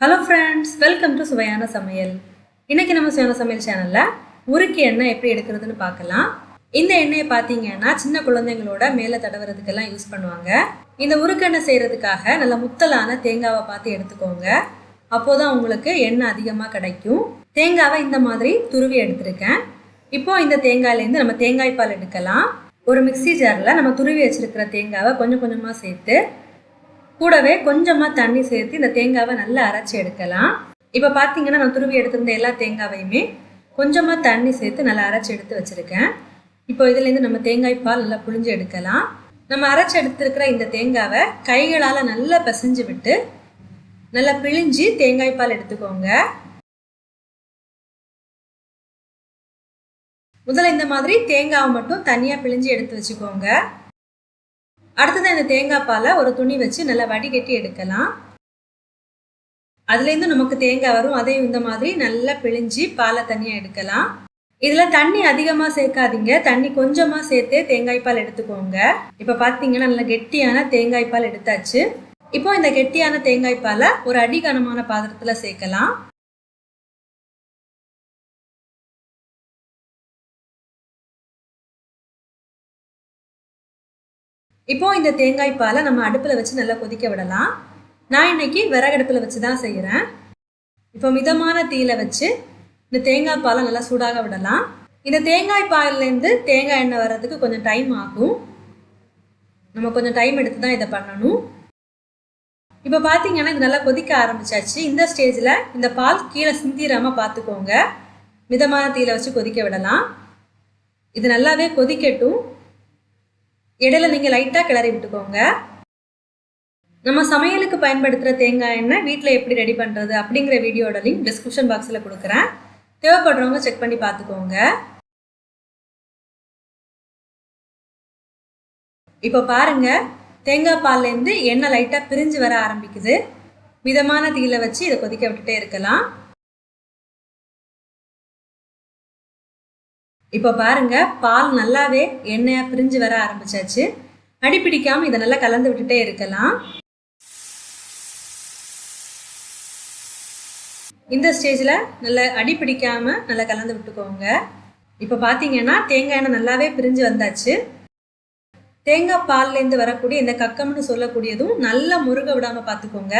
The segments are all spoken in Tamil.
ஹலோ ஃப்ரெண்ட்ஸ் வெல்கம் டு சுவையான சமையல் இன்றைக்கி நம்ம சுவையான சமையல் சேனலில் உருக்கி எண்ணெய் எப்படி எடுக்கிறதுன்னு பார்க்கலாம். இந்த எண்ணெயை பார்த்தீங்கன்னா சின்ன குழந்தைங்களோட மேலே தடவுறதுக்கெல்லாம் யூஸ் பண்ணுவாங்க. இந்த உருக்கெண்ணெய் செய்கிறதுக்காக நல்ல முத்தலான தேங்காவை பார்த்து எடுத்துக்கோங்க. அப்போதான் உங்களுக்கு எண்ணெய் அதிகமாக கிடைக்கும். தேங்காவை இந்த மாதிரி துருவி எடுத்திருக்கேன். இப்போது இந்த தேங்காயிலேருந்து நம்ம தேங்காய் பால் எடுக்கலாம். ஒரு மிக்ஸி ஜாரில் நம்ம துருவி வச்சுருக்கிற தேங்காவை கொஞ்சம் கொஞ்சமாக சேர்த்து கூடவே கொஞ்சமாக தண்ணி சேர்த்து இந்த தேங்காவை நல்லா அரைச்சி எடுக்கலாம். இப்போ பார்த்தீங்கன்னா நான் துருவி எடுத்திருந்த எல்லா தேங்காவையுமே கொஞ்சமாக தண்ணி சேர்த்து நல்லா அரைச்சி எடுத்து வச்சுருக்கேன். இப்போ இதுலேருந்து நம்ம தேங்காய் பால் நல்லா புழிஞ்சு எடுக்கலாம். நம்ம அரைச்சி எடுத்துருக்கிற இந்த தேங்காவை கைகளால் நல்லா பிசைஞ்சு விட்டு நல்லா பிழிஞ்சு தேங்காய் பால் எடுத்துக்கோங்க. முதல்ல இந்த மாதிரி தேங்காவை மட்டும் தனியாக பிழிஞ்சு எடுத்து வச்சுக்கோங்க. அடுத்தது இந்த தேங்காய் பாலை ஒரு துணி வச்சு நல்லா வடிகட்டி எடுக்கலாம். அதுலேருந்து நமக்கு தேங்காய் வரும் அதையும் இந்த மாதிரி நல்லா பிழிஞ்சு பாலை தனியாக எடுக்கலாம். இதில் தண்ணி அதிகமாக சேர்க்காதீங்க. தண்ணி கொஞ்சமாக சேர்த்தே தேங்காய் பால் எடுத்துக்கோங்க. இப்போ பார்த்தீங்கன்னா நல்ல கெட்டியான தேங்காய் பால் எடுத்தாச்சு. இப்போ இந்த கெட்டியான தேங்காய் பாலை ஒரு அடிகனமான பாத்திரத்தில் சேர்க்கலாம். இப்போ இந்த தேங்காய் பாலை நம்ம அடுப்பில் வச்சு நல்லா கொதிக்க விடலாம். நான் இன்னைக்கு விறகடுப்பில் வச்சு தான் செய்கிறேன் இப்போ மிதமான தீயில வச்சு இந்த தேங்காய் பாலை நல்லா சூடாக விடலாம். இந்த தேங்காய் பால்லேருந்து தேங்காய் எண்ணெய் வர்றதுக்கு கொஞ்சம் டைம் ஆகும். நம்ம கொஞ்சம் டைம் எடுத்து தான் இதை பண்ணணும். இப்போ பார்த்தீங்கன்னா இது நல்லா கொதிக்க ஆரம்பிச்சாச்சு. இந்த ஸ்டேஜில் இந்த பால் கீழே சிந்திராமல் பார்த்துக்கோங்க மிதமான தீயில வச்சு கொதிக்க விடலாம். இது நல்லாவே கொதிக்கட்டும். இடையில நீங்கள் லைட்டாக கிளறி விட்டுக்கோங்க. நம்ம சமையலுக்கு பயன்படுத்துகிற தேங்காய் எண்ணெய் வீட்டில் எப்படி ரெடி பண்ணுறது அப்படிங்கிற வீடியோட லிங்க் டிஸ்கிரிப்ஷன் பாக்ஸில் கொடுக்குறேன். தேவைப்படுறவங்க செக் பண்ணி பார்த்துக்கோங்க. இப்போ பாருங்க தேங்காய் பால்லேருந்து எண்ணெய் லைட்டாக பிரிஞ்சு வர ஆரம்பிக்குது. மிதமான தீயில வச்சு இதை கொதிக்க விட்டுட்டே இருக்கலாம். இப்போ பாருங்க பால் நல்லாவே எண்ணெயாக பிரிஞ்சு வர ஆரம்பிச்சாச்சு. அடி பிடிக்காமல் இதை நல்லா கலந்து விட்டுட்டே இருக்கலாம். இந்த ஸ்டேஜில் நல்லா அடி பிடிக்காமல் நல்லா கலந்து விட்டுக்கோங்க. இப்போ பார்த்தீங்கன்னா தேங்காய் எண்ணெய் நல்லாவே பிரிஞ்சு வந்தாச்சு. தேங்காய் பால்லேருந்து வரக்கூடிய இந்த கக்கம்னு சொல்லக்கூடியதும் நல்லா முருக விடாமல் பார்த்துக்கோங்க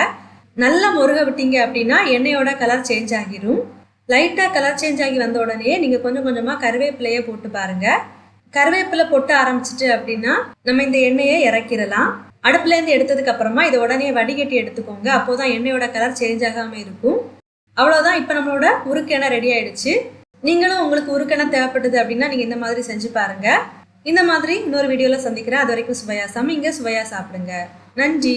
நல்லா முருக விட்டீங்க அப்படின்னா எண்ணெயோட கலர் சேஞ்ச் ஆகிரும். லைட்டாக கலர் சேஞ்ச் ஆகி வந்த உடனே நீங்கள் கொஞ்சம் கொஞ்சமாக கருவேப்பிலையை போட்டு பாருங்கள் கருவேப்பிலை போட்டு ஆரம்பிச்சிட்டு அப்படின்னா நம்ம இந்த எண்ணெயை இறக்கிடலாம். அடுப்புலேருந்து எடுத்ததுக்கு அப்புறமா இதை உடனே வடிகட்டி எடுத்துக்கோங்க. அப்போதான் எண்ணெயோட கலர் சேஞ்ச் ஆகாமல் இருக்கும். அவ்வளோதான் இப்போ நம்மளோட உருக்கெண்ணெய் ரெடி ஆயிடுச்சு. நீங்களும் உங்களுக்கு உருக்கெண்ணெய் தேவைப்பட்டது அப்படின்னா நீங்கள் இந்த மாதிரி செஞ்சு பாருங்கள் இந்த மாதிரி இன்னொரு வீடியோவில் சந்திக்கிறேன். அது வரைக்கும் சுவையா சமைங்க சுவையா சாப்பிடுங்க. நன்றி.